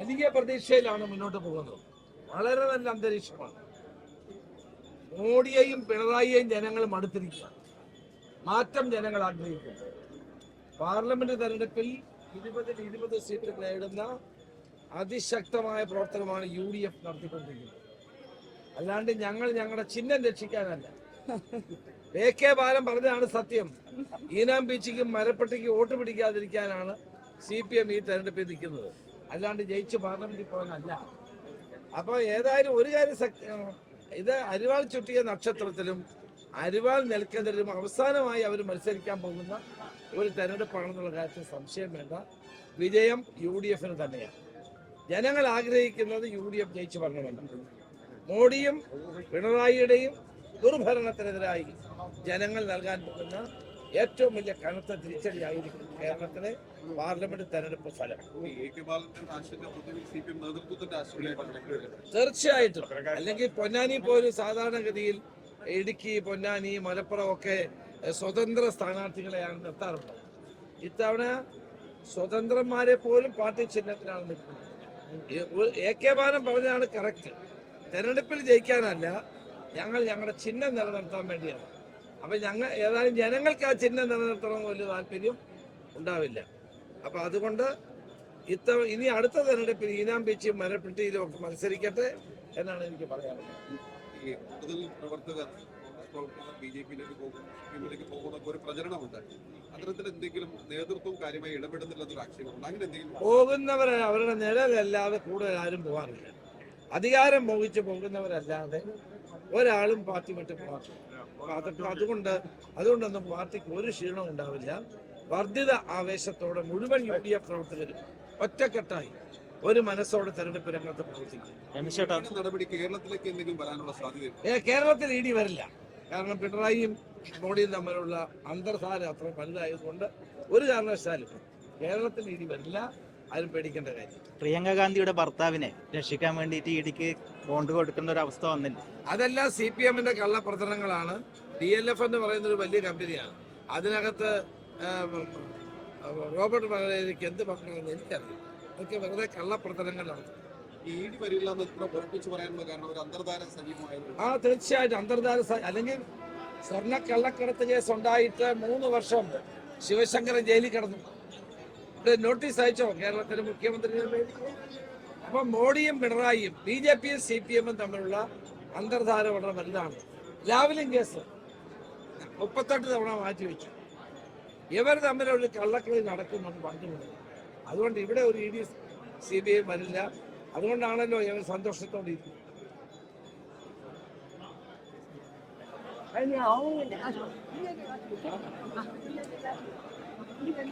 വലിയ പ്രതീക്ഷയിലാണ് മുന്നോട്ട് പോകുന്നത്. വളരെ നല്ല അന്തരീക്ഷമാണ്. മോഡിയെയും പിണറായിയെയും ജനങ്ങൾ മടുത്തിരിക്കുക മാറ്റം ജനങ്ങൾ ആഗ്രഹിക്കുന്നു. പാർലമെന്റ് തെരഞ്ഞെടുപ്പിൽ ഇരുപതിൽ ഇരുപത് സീറ്റ് നേടുന്ന അതിശക്തമായ പ്രവർത്തനമാണ് യു ഡി എഫ് നടത്തിക്കൊണ്ടിരിക്കുന്നത്. അല്ലാണ്ട് ഞങ്ങൾ ഞങ്ങളുടെ ചിഹ്നം രക്ഷിക്കാനല്ല. എ കെ ബാലൻ പറഞ്ഞതാണ് സത്യം. ഈനാം ബീച്ചിക്കും മരപ്പെട്ടിക്കും വോട്ട് പിടിക്കാതിരിക്കാനാണ് സി പി എം ഈ തെരഞ്ഞെടുപ്പിൽ നിൽക്കുന്നത്. അല്ലാണ്ട് ജയിച്ച് പാർലമെന്റിൽ പോകാനല്ല അപ്പോൾ ഏതായാലും ഒരു കാര്യം ഇത് അരിവാൾ ചുട്ടിയ നക്ഷത്രത്തിലും അരിവാൾ നിൽക്കുന്നതിലും അവസാനമായി അവർ മത്സരിക്കാൻ പോകുന്ന ഒരു തെരഞ്ഞെടുപ്പാണെന്നുള്ള കാര്യത്തിൽ സംശയം വേണ്ട. വിജയം യു ഡി എഫിന് തന്നെയാണ്. ജനങ്ങൾ ആഗ്രഹിക്കുന്നത് യു ഡി എഫ് ജയിച്ചു വരണമെന്ന് മോഡിയും പിണറായിയുടെയും ദുർഭരണത്തിനെതിരായി ജനങ്ങൾ നൽകാൻ പോകുന്ന ഏറ്റവും വലിയ കനത്ത തിരിച്ചടിയായിരിക്കും കേരളത്തിലെ പാർലമെന്റ് തെരഞ്ഞെടുപ്പ് ഫലം. തീർച്ചയായിട്ടും. അല്ലെങ്കിൽ പൊന്നാനി പോലും സാധാരണഗതിയിൽ ഇടുക്കി പൊന്നാനി മലപ്പുറം ഒക്കെ സ്വതന്ത്ര സ്ഥാനാർത്ഥികളെയാണ് നിർത്താറുള്ളത്. ഇത്തവണ സ്വതന്ത്രന്മാരെ പോലും പാർട്ടി ചിഹ്നത്തിനാണ് നിൽക്കുന്നത്. എ കെ ബാലൻ പറഞ്ഞതാണ് കറക്റ്റ്. തെരഞ്ഞെടുപ്പിൽ ജയിക്കാനല്ല ഞങ്ങൾ ഞങ്ങളുടെ ചിഹ്നം നിലനിർത്താൻ വേണ്ടിയാണ്. അപ്പൊ ഞങ്ങൾ ഏതായാലും ജനങ്ങൾക്ക് ആ ചിഹ്നം നിലനിർത്തണമെന്ന് വലിയ താല്പര്യം ഉണ്ടാവില്ല. അപ്പൊ അതുകൊണ്ട് ഇത്ത ഇനി അടുത്ത തെരഞ്ഞെടുപ്പിൽ ഈനാം ബീച്ചും മരപ്പെട്ടിയിലും ഒക്കെ മത്സരിക്കട്ടെ എന്നാണ് എനിക്ക് പറയാനുള്ളത്. ഈ കൂടുതൽ പ്രവർത്തകർ കോൺഗ്രസ് പ്രവർത്തകർ ബി ജെ പിയിലേക്ക് പോകും സി പി എമ്മിലേക്ക് പോകുന്ന ഒരു പ്രചരണമുണ്ട്. അത്തരത്തിൽ എന്തെങ്കിലും നേതൃത്വം കാര്യമായി ഇടപെടുന്നില്ലെന്നൊരു ആക്ഷേപമുണ്ട്? അങ്ങനെ എന്തെങ്കിലും പോകുന്നവരെ അവരുടെ നിഴലല്ലാതെ കൂടുതൽ ആരും പോകാറില്ല. അധികാരം മോഹിച്ച് പോകുന്നവരല്ലാതെ ഒരാളും പാർട്ടി വിട്ട് പോകാറില്ല. അതുകൊണ്ട് അതുകൊണ്ടൊന്നും പാർട്ടിക്ക് ഒരു ക്ഷീണവും ഉണ്ടാവില്ല. വർദ്ധിത ആവേശത്തോടെ മുഴുവൻ യു ഡി എഫ് പ്രവർത്തകരും ഒറ്റക്കെട്ടായി ഒരു മനസ്സോടെ തെരഞ്ഞെടുപ്പ് രംഗത്ത് പ്രവർത്തിക്കും. നടപടി കേരളത്തിലേക്ക് എന്തെങ്കിലും വരാനുള്ള സാധ്യതയുണ്ട്? ഏ, കേരളത്തിൽ ഇടി വരില്ല. കാരണം പിണറായിയും മോഡിയും തമ്മിലുള്ള അന്തർധാര അത്ര വലുതായതുകൊണ്ട് ഒരു കാരണവശാലും കേരളത്തിൽ ഇടി വരില്ല. ആരും പേടിക്കേണ്ട കാര്യം പ്രിയങ്ക ഗാന്ധിയുടെ ഭർത്താവിനെ രക്ഷിക്കാൻ വേണ്ടിയിട്ട് ഇടിക്ക് ബോണ്ട് കൊടുക്കേണ്ട ഒരു അവസ്ഥ വന്നില്ല. അതെല്ലാം സി പി എമ്മിന്റെ കള്ളപ്രചരണങ്ങളാണ്. ഡി എൽ എഫ് എന്ന് പറയുന്ന ഒരു വലിയ കമ്പനിയാണ്. അതിനകത്ത് റോബർട്ട് മലയിലേക്ക് എന്ത് പറഞ്ഞു എനിക്കറിയില്ല. അതൊക്കെ വെറുതെ കള്ളപ്രചരണങ്ങളാണ്. ആ തീർച്ചയായിട്ടും അന്തർധാര അല്ലെങ്കിൽ സ്വർണ കള്ളക്കടത്ത് കേസ് ഉണ്ടായിട്ട് മൂന്ന് വർഷം ശിവശങ്കരൻ ജയിലിൽ കിടന്നു. നോട്ടീസ് അയച്ചോ? കേരളത്തിന്റെ മുഖ്യമന്ത്രി അപ്പൊ മോഡിയും പിണറായിയും ബി ജെ പിയും സി പി എമ്മും തമ്മിലുള്ള അന്തർധാര വളരെ വലുതാണ് ലാവലിംഗ് കേസ്. മുപ്പത്തെട്ട് തവണ മാറ്റിവെച്ചു ഇവർ തമ്മിലുള്ള കള്ളക്കളി നടക്കുന്നുണ്ട് പറഞ്ഞുകൊണ്ട് അതുകൊണ്ട് ഇവിടെ ഒരു E D C B I വരില്ല. അതുകൊണ്ടാണല്ലോ ഇവർ സന്തോഷത്തോടെ ഇരിക്കുന്നത്. 아니야, 어, 내가 좀, 이 내가 좀, 이게